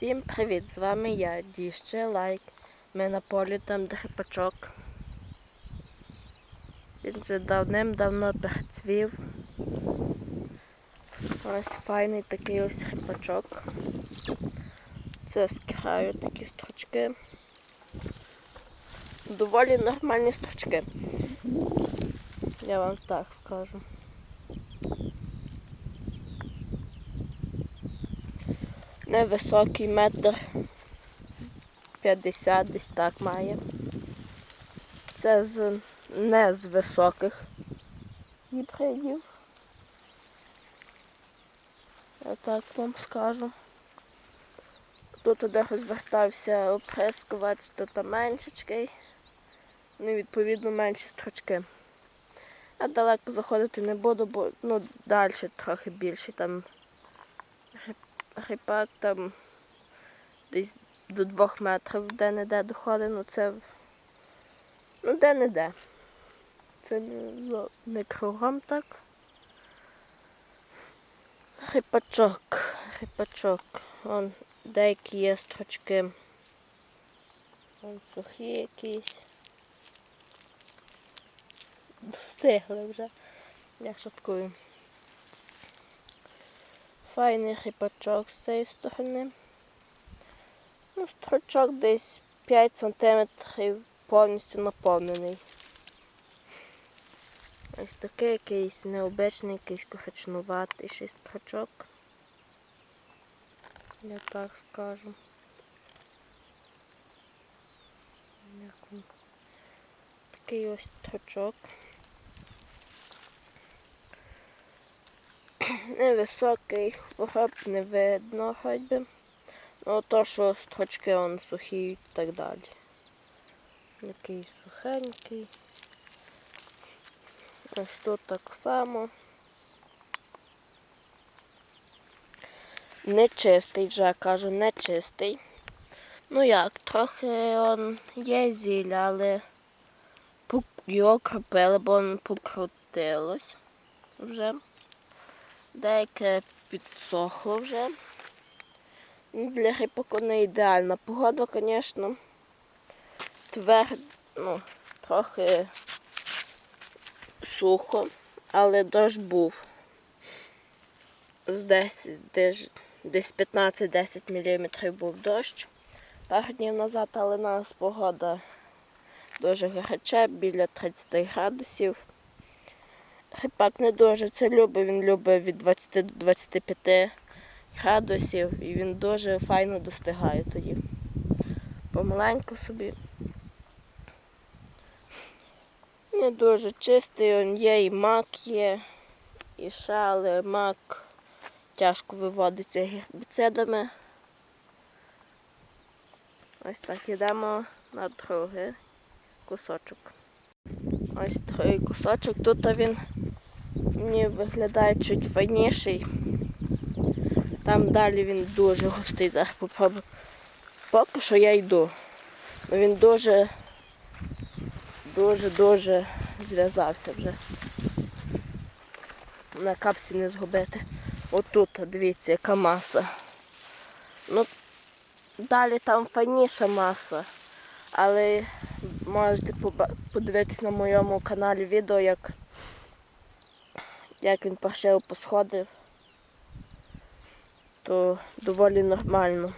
Всім привіт! З вами я, Діще Лайк. Ми на полі. Він вже давним-давно перецвів. Ось файний такий ось хрипачок. Це з краю такі строчки. Доволі нормальні строчки. Я вам так скажу. Невисокий метр 50 десь так має. Це з не з високих гібридів. Я так вам скажу. Тут де розвертався оприскувач, то там меншечкий. Ну, і, відповідно, менші строчки. Я далеко заходити не буду, бо ну, далі трохи більше там грипак там десь до двох метрів де-не-де доходить, ну це ну де-не-де. Це не, не кругом так. Грипачок, грипачок. Вон деякі є строчки. Вон сухі якісь. Достигли вже. Я шуткую. Файний хрипачок з цієї сторони. Ну, строчок десь 5 см повністю наповнений. Ось такий якийсь необичний, якийсь коричнуватий ще. Я так скажу. Такий ось строчок. Невисокий, хвороб не видно хоч би. Ну то, що строчки он сухі і так далі. Такий сухенький. Ось тут так само. Нечистий вже кажу, нечистий. Ну як, трохи он є зілля, але його кропили, бо он покрутилось вже. Деяке підсохло вже. Ну, Для грипаку не ідеальна погода, звісно. Тверд, ну, трохи сухо, але дощ був. З 10, десь, десь 15-10 мм був дощ пару днів назад, але у нас погода дуже гаряча, біля 30 градусів. Грипак не дуже це любить, він любить від 20 до 25 градусів і він дуже файно достигає тоді. Помаленьку собі. Не дуже чистий, он є і мак є, і але мак тяжко виводиться гербіцидами. Ось так йдемо на другий кусочок. Ось другий кусочок. Тут він мені виглядає чуть файніший. Там далі він дуже густий. Зараз попробую. Поки що я йду. Ну він дуже, дуже, дуже зв'язався вже. На капці не згубити. Отут, дивіться, яка маса. Ну, далі там файніша маса. Але можете подивитись на моєму каналі відео, як, як він пошив посходив. То доволі нормально.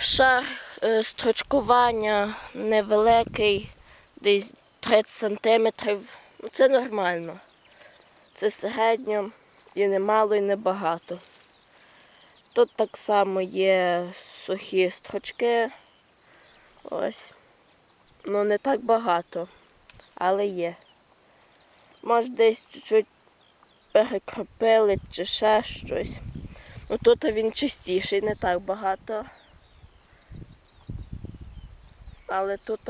Шар е, строчкування невеликий, десь 30 сантиметрів. Ну це нормально. Це середньо і не мало, і не багато. Тут так само є сухі строчки. Ось. Ну не так багато, але є. Може десь чуть-чуть перекропили чи ще щось. Ну тут він чистіший, не так багато. Але тут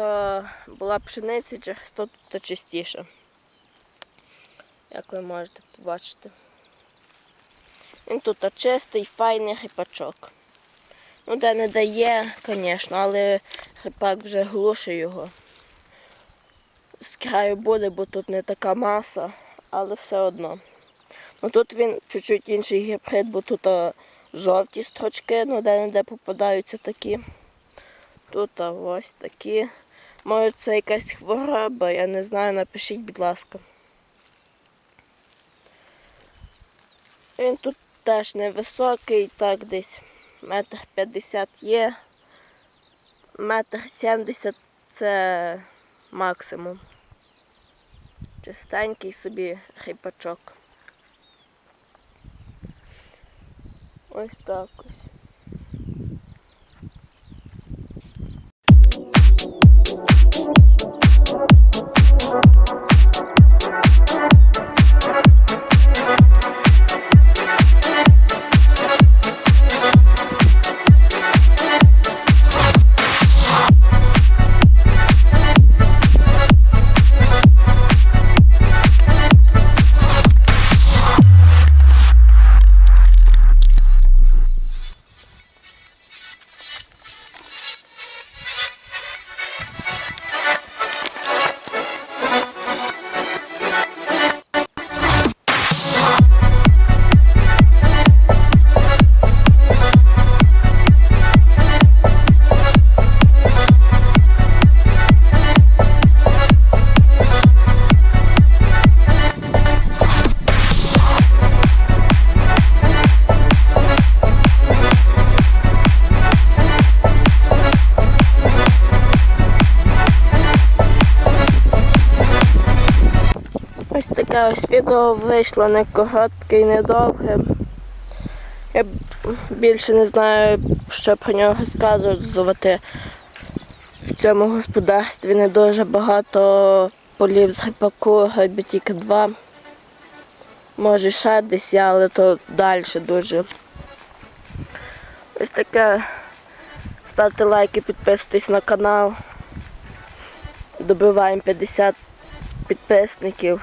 була пшениця, через то тут чистіше. Як ви можете побачити. Він тут чистий, файний грипачок. Ну, де не дає, звісно, але грипак вже глушить його. З краю буде, бо тут не така маса, але все одно. Ну тут він чуть-чуть інший гібрид, бо тут а, жовті строчки, ну де-не-де попадаються такі. Тут а ось такі. Може це якась хвороба, я не знаю, напишіть, будь ласка. Він тут теж невисокий, так десь метр п'ятдесят є. Метр сімдесят це максимум. Чистенький собі хріпачок. Ось так ось. Ось відео вийшло не коротке і не довге. Я більше не знаю, що про нього розказувати. В цьому господарстві не дуже багато полів з грибаку, грибі тільки два. Може ще десь але то далі дуже. Ось таке. Ставте лайки, підписуйтесь на канал. Добиваємо 50 підписників.